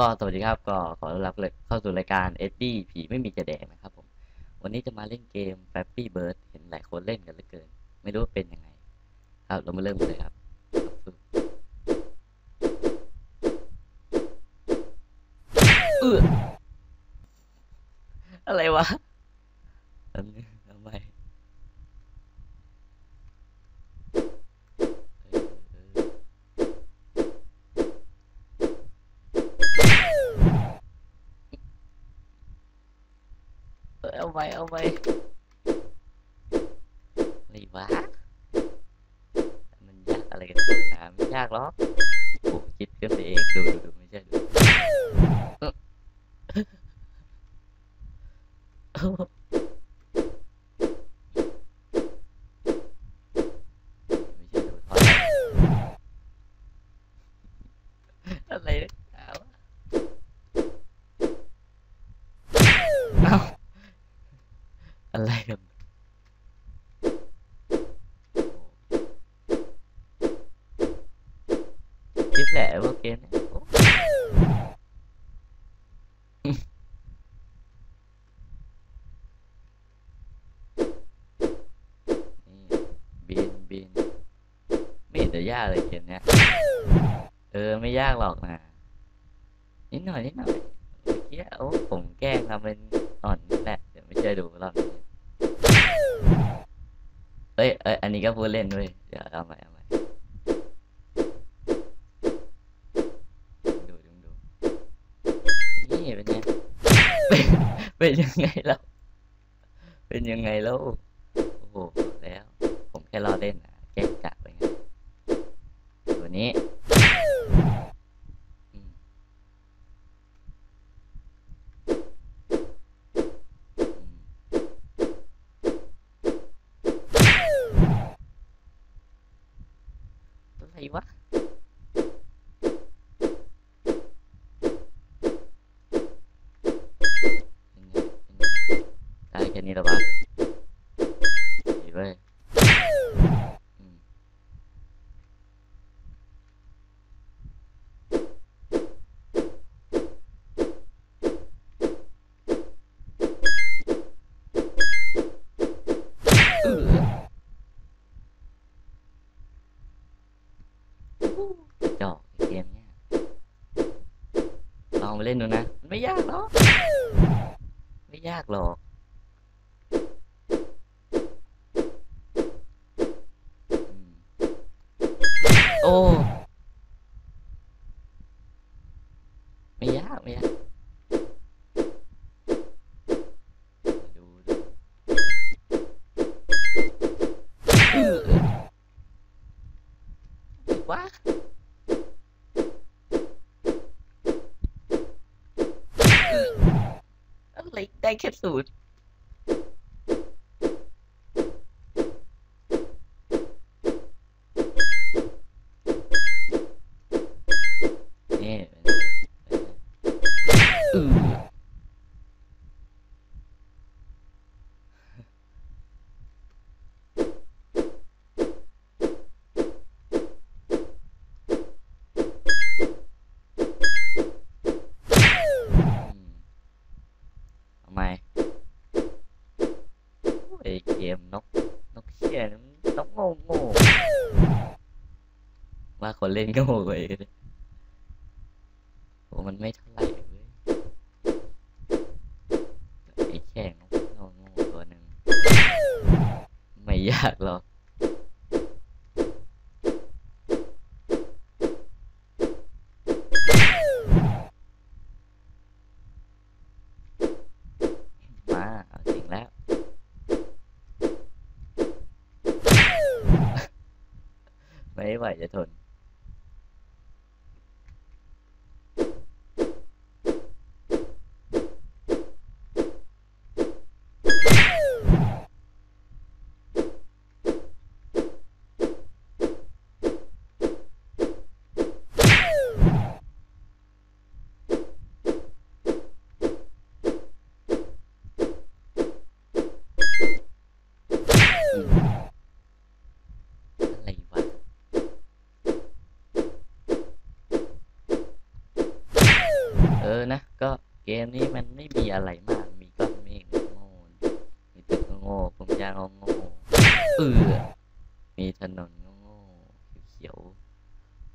ก็สวัสดีครับก็ขอต้อนรับเข้าสู่รายการเอ็ดดี้ผีไม่มีจะแดกนะครับผมวันนี้จะมาเล่นเกมแฟปปี้เบิร์ดเห็นหลายคนเล่นกันเหลือเกิน ไม่รู้ว่าเป็นยังไง ครับเรามาเริ่มกันเลยครับเอออะไรวะอันนี้ทำไมเออเออ เออเอาไปเอาไปอะไรวะมันยากอะ อกโอ้คิดขึ้นไปเล่ไม่ใช่ดูทอดอะไรเนี่ยเอาเอาอะไรกันคิดแหละพวกเกมยโอ้นี่บินบินไม่เห็นจะยากเลยเกมเนี้ยเออไม่ยากหรอกนะนิดหน่อยนิดหน่อยเมื่อกี้โอ้ผมแกล้งทำเป็นอ่อนแหละเดี๋ยวไม่เจอดูรอบนี้ เอ้ยเอ้ยอันนี้ก็พูดเล่นด้วยเดี๋ยวเอาใหม่เอาใหม่ดูดูดูนี่เป็นไงเป็นยังไงแล้วเป็นยังไงแล้วโอ้โหแล้ว ผมแค่รอเล่นนะแกล้งกะไปไงตัวนี้อืมอืมอะไร วะไงเป็นไงได้แค่นี้แล้ววะดีเว้ยอืมเออกระจอกไอ้เกมเนี้ยล องไปเล่นดูนะมันไม่ยากหรอก ไม่ยากหรอกโอ้ ไม่ยากไม่ยากดูดูว้าเออ อะไรได้แค่ศูนย์นี่เอออืมทำไมโอ้ยเกมนก นกเชี่ยนี่มันนกโง่โง่ ว่าคนเล่นก็โง่เองโอ้มันไม่เท่าไหร่เว้ยไอ้แค่นกโง่โง่ตัวหนึ่งไม่ยากหรอกมาเอาจริงแล้วไม่ไหวจะทน อืมอะไรวะ เออนะก็เกมนี้มันไม่มีอะไรมาก มีก้อนเมฆโง่มีตึกโง่ผมยางโง่เออมีถนนโง่เขียว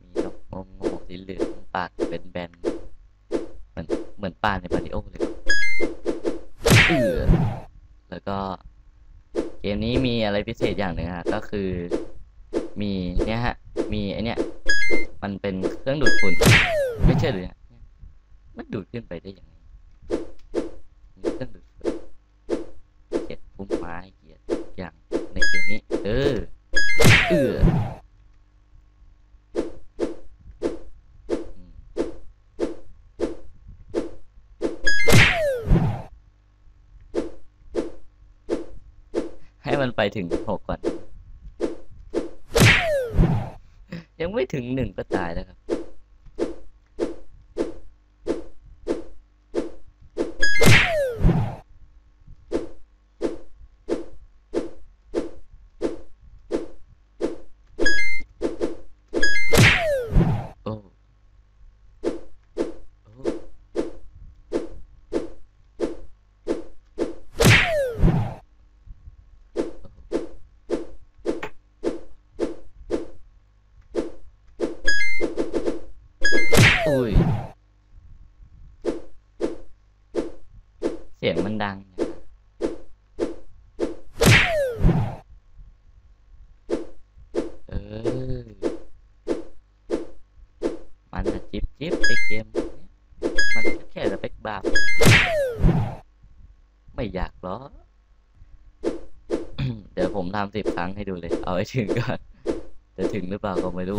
มีนกโง่สีเหลืองปากเป็นแบนเหมือนเหมือนป่าในปาริโอเลยเออแล้วก็ เกมนี้มีอะไรพิเศษอย่างหนึ่งฮะก็คือมีเนี่ยฮะ มีไอเนี่ยมันเป็นเครื่องดูดฝุ่นไม่ใช่เลยฮะเนี่ย มันดูดขึ้นไปได้ยังไงมีเครื่องดูดเกียดพุ่มไม้เกียดอย่างในเกมนี้ เออ เออให้มันไปถึงหกก่อน ยังไม่ถึงหนึ่งก็ตายแล้วครับ โอ้โอ้อุ้ย เสียง มันดัง เออ มันอะจิบจิบไอเกมเนี้ยมันแค่สเปคบาร์ไม่อยากหรอ เดี๋ยวผมทำสิบครั้งให้ดูเลย เอาให้ถึงก่อน จะถึงหรือเปล่าก็ไม่รู้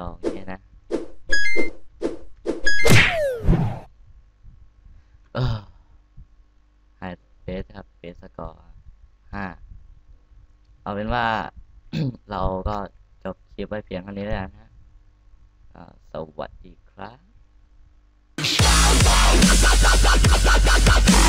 สองเนี่นะเออไฮเบสครับเบสสกอร์ห้าเอาเป็นว่า เราก็จบคลิปไว้เพียงเท่านี้แล้วนะฮะสวัสดีครับ